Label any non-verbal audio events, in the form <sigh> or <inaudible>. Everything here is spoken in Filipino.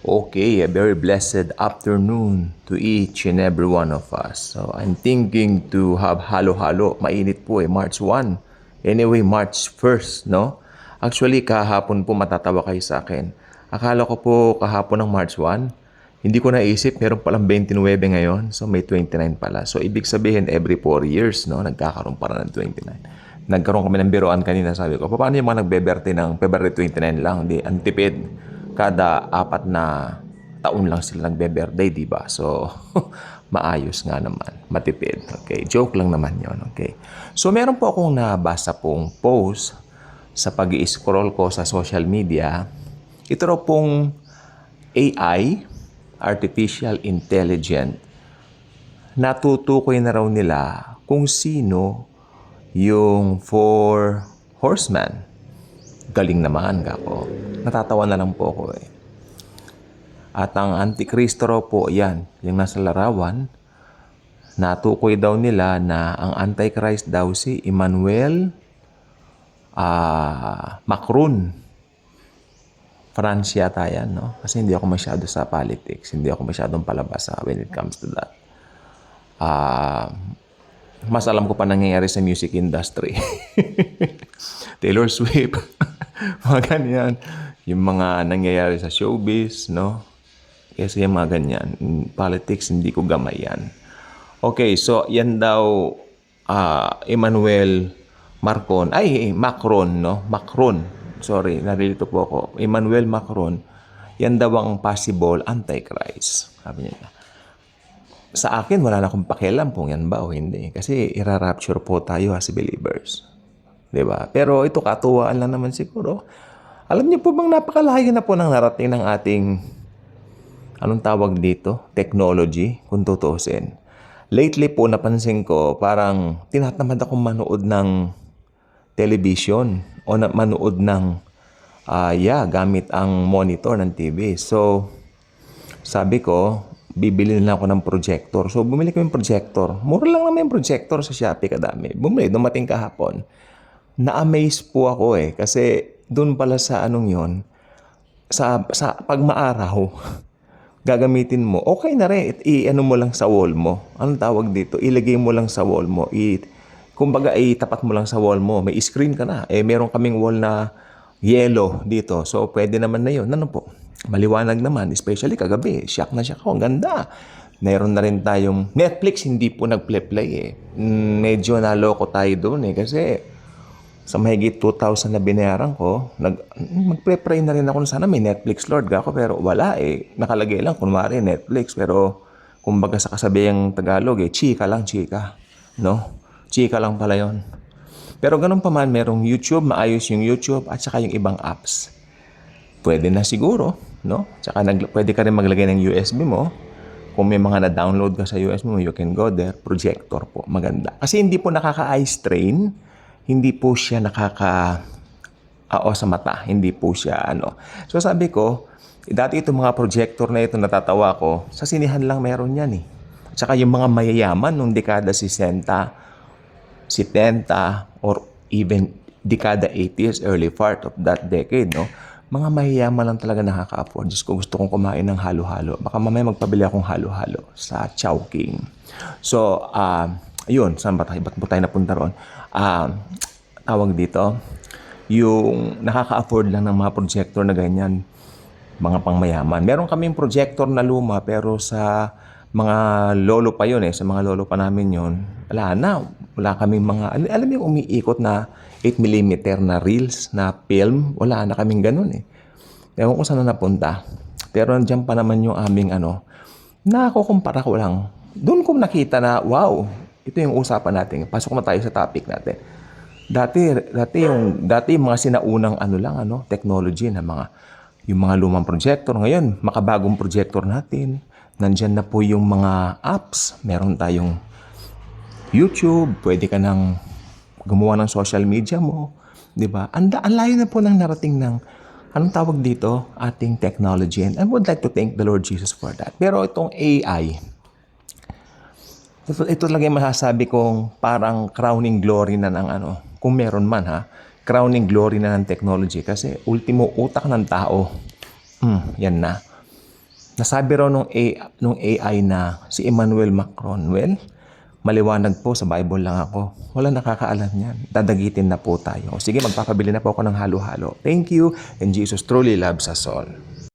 Okay, a very blessed afternoon to each and every one of us. So I'm thinking to have halo-halo. Mainit po eh, March 1. Anyway, March 1st, no? Actually, kahapon po matatawa kayo sa akin. Akala ko po kahapon ng March 1. Hindi ko naisip, meron palang 29 ngayon. So may 29 pala. So ibig sabihin, every 4 years, no? Nagkakaroon para ng 29. Nagkaroon kami ng biroan kanina. Sabi ko, paano yung mga nagbeberte ng February 29 lang? Di, antipid kada apat na taon lang sila nagbe-birthday, di ba? So, <laughs> maayos nga naman. Matipid. Okay. Joke lang naman yon Okay. So, meron po akong nabasa pong post sa pag scroll ko sa social media. Ito raw pong AI, Artificial Intelligent, natutukoy na raw nila kung sino yung four horsemen galing naman kako. Natatawa na lang po ako eh. At ang Antikristo raw po, yan, yung nasa larawan, natukoy daw nila na ang Antichrist daw si Emmanuel ah Macron. France yata yan, no? Kasi hindi ako masyado sa politics. Hindi ako masyadong palabas sa when it comes to that. Ah, mas alam ko pa nangyayari sa music industry. <laughs> Taylor Swift, <laughs> <laughs> mga ganyan. Yung mga nangyayari sa showbiz, no? Kasi yung mga ganyan. Politics, hindi ko gamay yan. Okay, so yan daw ah, Emmanuel Marcon. Ay, Macron, no? Macron. Sorry, narilito po ako. Emmanuel Macron, yan daw ang possible antichrist. Sabi niya sa akin, wala na akong pakialam kung yan ba o hindi. Kasi ira-rapture po tayo as believers. 'Di ba? Pero ito katuwaan lang naman siguro. Alam niyo po bang napakalayo na po ng narating ng ating anong tawag dito? Technology, kung tutuusin. Lately po napansin ko parang tinatamad akong manood ng television o na manood ng ah yeah, gamit ang monitor ng TV. So, sabi ko, bibili na ako ng projector. So, bumili ko yung projector. Mura lang naman yung projector sa Shopee kadami. Bumili, dumating kahapon. Na-amaze po ako eh. Kasi doon pala sa anong yon sa, sa pag maaraw, <laughs> gagamitin mo, okay na rin. I, ano mo lang sa wall mo. Anong tawag dito? Ilagay mo lang sa wall mo. I, kumbaga, itapat mo lang sa wall mo. May screen ka na. Eh, meron kaming wall na yellow dito. So, pwede naman na yun. Ano po? Maliwanag naman. Especially kagabi. Shock na shock ako. Ang ganda. Meron na rin tayong Netflix. Hindi po nag-play eh. Mm, Medyo naloko tayo doon eh. Kasi sa mahigit 2,000 na binayaran ko, nag, magpre-pray na rin ako na sana may Netflix Lord ako pero wala eh. Nakalagay lang kunwari Netflix pero kumbaga sa kasabihang Tagalog eh, chika lang chika. No? Chika lang pala yon. Pero ganun pa man, merong YouTube, maayos yung YouTube at saka yung ibang apps. Pwede na siguro, no? Tsaka nag, pwede ka rin maglagay ng USB mo. Kung may mga na-download ka sa USB mo, you can go there. Projector po, maganda. Kasi hindi po nakaka-eye strain hindi po siya nakaka oo sa mata. Hindi po siya ano. So sabi ko, dati itong mga projector na ito natatawa ko, sa sinihan lang meron yan eh. At saka yung mga mayayaman nung dekada 60, 70 or even dekada 80s, early part of that decade, no? Mga mayayaman lang talaga nakaka-afford. Diyos ko, gusto kong kumain ng halo-halo. Baka mamaya magpabili akong halo-halo sa Chowking. So, ah, ayun, saan ba tayo? Ba't ba tayo napunta roon? Ah, tawag dito, yung nakaka-afford lang ng mga projector na ganyan, mga pangmayaman. Meron kaming projector na luma pero sa mga lolo pa yun eh, sa mga lolo pa namin yun, wala na. Wala kaming mga, al- alam mo yung umiikot na 8mm na reels, na film, wala na kaming ganun eh. Ewan ko saan na napunta. Pero nandiyan pa naman yung aming ano, nakukumpara ko lang. Doon ko nakita na, wow, ito yung usapan natin. Pasok na tayo sa topic natin. Dati, dati yung, dati yung mga sinaunang ano lang, ano, technology na mga, yung mga lumang projector. Ngayon, makabagong projector natin. Nandyan na po yung mga apps. Meron tayong YouTube, pwede ka nang gumawa ng social media mo, 'di ba? Ang layo na po ng narating ng anong tawag dito, ating technology and I would like to thank the Lord Jesus for that. Pero itong AI, ito, ito lang yung masasabi kong parang crowning glory na ng ano, kung meron man ha, crowning glory na ng technology kasi ultimo utak ng tao, hmm, yan na. Nasabi raw nung, A, nung AI na si Emmanuel Macron, well, maliwanag po sa Bible lang ako. Wala nakakaalam yan. Dadagitin na po tayo. Sige, magpapabili na po ako ng halo-halo. Thank you and Jesus truly loves us all.